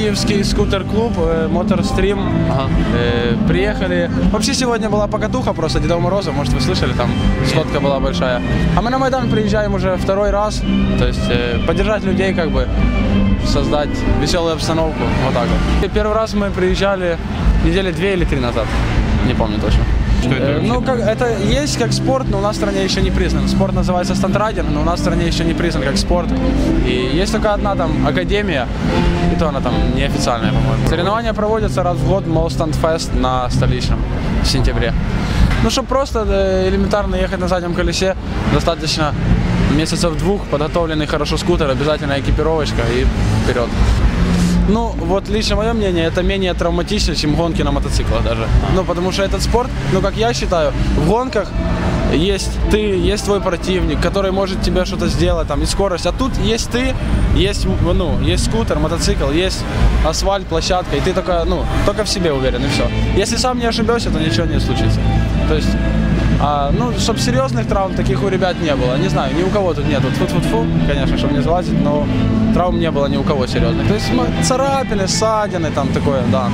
Киевский скутер-клуб, э, Моторстрим. Ага. Э, приехали. Вообще сегодня была покатуха просто Деда Мороза, может вы слышали, там сходка была большая. А мы на Майдан приезжаем уже второй раз, то есть э, поддержать людей как бы, создать веселую обстановку, вот так вот. И первый раз мы приезжали недели две или три назад, не помню точно. Что это вообще? Ну, как, это есть как спорт, но у нас в стране еще не признан. Спорт называется стандрайдинг, но у нас в стране еще не признан как спорт. И есть только одна там академия, и то она там неофициальная, по-моему. Соревнования проводятся раз в год, Молстанд Фест на столичном в сентябре. Ну, чтобы просто э, элементарно ехать на заднем колесе, достаточно месяцев двух, подготовленный хорошо скутер, обязательно экипировочка и вперед. Ну, вот лично мое мнение, это менее травматично, чем гонки на мотоциклах даже. Ну, потому что этот спорт, ну, как я считаю, в гонках есть ты, есть твой противник, который может тебе что-то сделать, там, и скорость. А тут есть ты, есть, ну, есть скутер, мотоцикл, есть асфальт, площадка, и ты только, ну, только в себе уверен, и все. Если сам не ошибешься, то ничего не случится. То есть, а, ну, чтобы серьезных травм таких у ребят не было. Не знаю, ни у кого тут нет. Вот фу конечно, чтобы не залазить, но травм не было ни у кого серьезных. То есть м- царапины, ссадины, там такое, да.